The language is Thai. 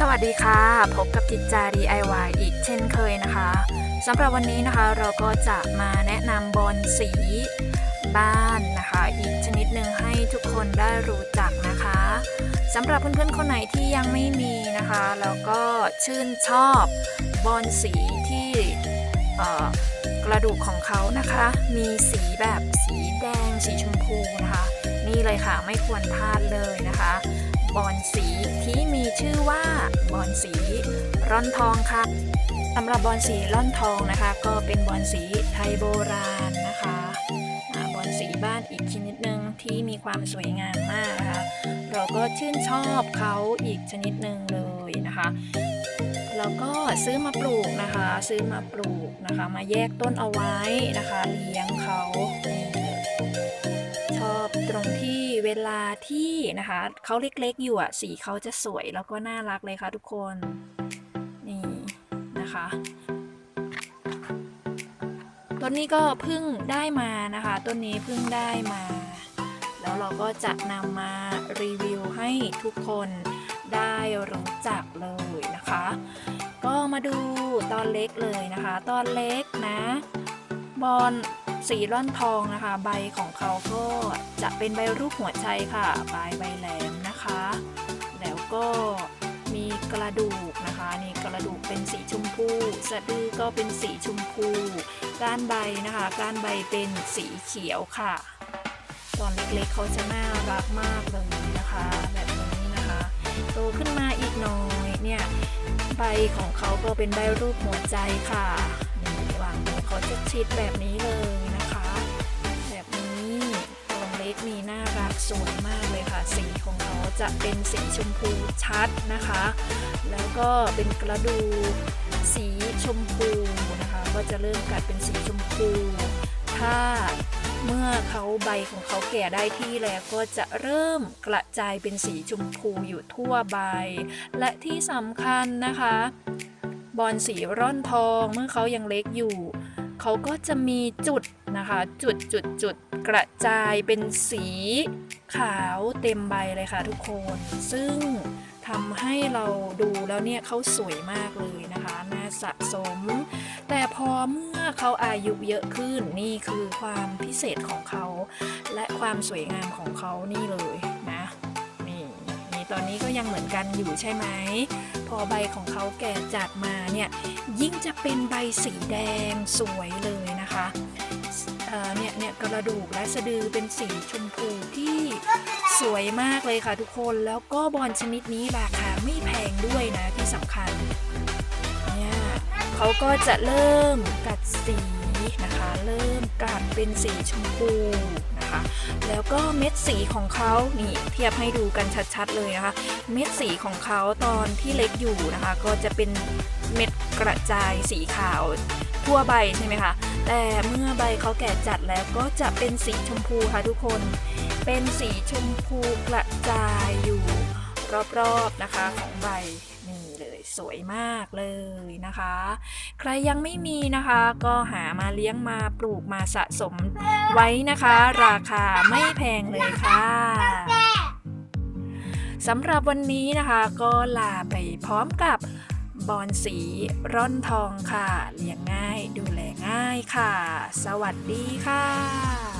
สวัสดีค่ะ พบกับจิตจา DIY อีกเช่นเคยนะคะสำหรับวันนี้นะคะเราก็จะมาแนะนำบอลสีบ้านนะคะ อีกชนิดหนึ่งให้ทุกคนได้รู้จักนะคะสำหรับเพื่อนๆคนไหนที่ยังไม่มีนะคะแล้วก็ชื่นชอบบอลสีที่กระดูกของเขานะคะ มีสีแบบสีแดง สีชมพูนะคะ นี่เลยค่ะไม่ควรพลาดเลยนะคะ บอนสี สีร่อนทองค่ะสำหรับบอนสีร่อนทองนะคะ ก็เป็นบอนสีไทยโบราณนะคะบอนสีบ้านอีกชนิดหนึ่งที่มีความสวยงามมากนะคะเราก็ชื่นชอบเขาอีกชนิดหนึ่งเลยนะคะแล้วก็ซื้อมาปลูกนะคะ ซื้อมาปลูกนะคะ มาแยกต้นเอาไว้นะคะ เลี้ยงเขา ตรงที่เวลาที่นะคะเขาเล็กๆอยู่อะสีเขาจะสวยแล้วก็น่ารักเลยค่ะทุกคน นี่นะคะต้นนี้ก็เพิ่งได้มานะคะต้นนี้เพิ่งได้มา แล้วเราก็จะนำมารีวิวให้ทุกคนได้รู้จักเลยนะคะ ก็มาดูตอนเล็กเลยนะคะ ตอนเล็กนะ บอล สีร่อนทองนะคะ ใบของเขาก็จะเป็นใบรูปหัวใจค่ะปลายใบแหลมนะคะ แล้วก็มีกระดูกนะคะนี่กระดูกเป็นสีชมพูสะดือก็เป็นสีชมพู ก้านใบนะคะก้านใบเป็นสีเขียวค่ะ ตอนเล็กๆเขาจะน่ารักมากเลยนะคะ แบบนี้นะคะโตขึ้นมาอีกหน่อยเนี่ยใบของเขาก็เป็นใบรูปหัวใจค่ะนี่วางเขาจะชิดแบบนี้เลย ล็กนี่น่ารักสวยมากเลยค่ะ สีของเขาจะเป็นสีชมพูชัดนะคะ แล้วก็เป็นกระดูสีชมพูนะคะ ก็จะเริ่มกัดเป็นสีชมพู ถ้าเมื่อเขาใบของเขาแก่ได้ที่แล้วก็จะเริ่มกระจายเป็นสีชมพูอยู่ทั่วใบ และที่สำคัญนะคะ บอลสีร่อนทองเมื่อเขายังเล็กอยู่ เขาก็จะมีจุด นะคะ จุดจุดจุดกระจายเป็นสีขาวเต็มใบเลยค่ะทุกคน ซึ่งทำให้เราดูแล้วเนี่ยเขาสวยมากเลยนะคะน่าสะสม แต่พอเมื่อเขาอายุเยอะขึ้นนี่คือความพิเศษของเขา และความสวยงามของเขานี่เลยนะนี่นี่ตอนนี้ก็ยังเหมือนกันอยู่ใช่ไหมพอใบของเขาแก่จัดมาเนี่ยยิ่งจะเป็นใบสีแดงสวยเลยนะคะ เนี่ยเนี่ยกระดูกและสะดือเป็นสีชมพูที่สวยมากเลยค่ะทุกคนแล้วก็บอลชนิดนี้ราคาไม่แพงด้วยนะที่สำคัญเนี่ยเขาก็จะเริ่มกัดสีนะคะ เริ่มกัดเป็นสีชมพู นะคะ แล้วก็เม็ดสีของเขานี่เทียบให้ดูกันชัดๆเลยนะคะ เม็ดสีของเขาตอนที่เล็กอยู่นะคะ ก็จะเป็นเม็ดกระจายสีขาวทั่วใบใช่ไหมคะ แต่เมื่อใบเขาแก่จัดแล้วก็จะเป็นสีชมพูค่ะทุกคน เป็นสีชมพูกระจายอยู่รอบๆนะคะของใบ สวยมากเลยนะคะ ใครยังไม่มีนะคะก็หามาเลี้ยงมาปลูกมาสะสมไว้นะคะ ราคาไม่แพงเลยค่ะสำหรับวันนี้นะคะก็ลาไปพร้อมกับบอนสีร่อนทองค่ะ เลี้ยงง่ายดูแลง่ายค่ะ สวัสดีค่ะ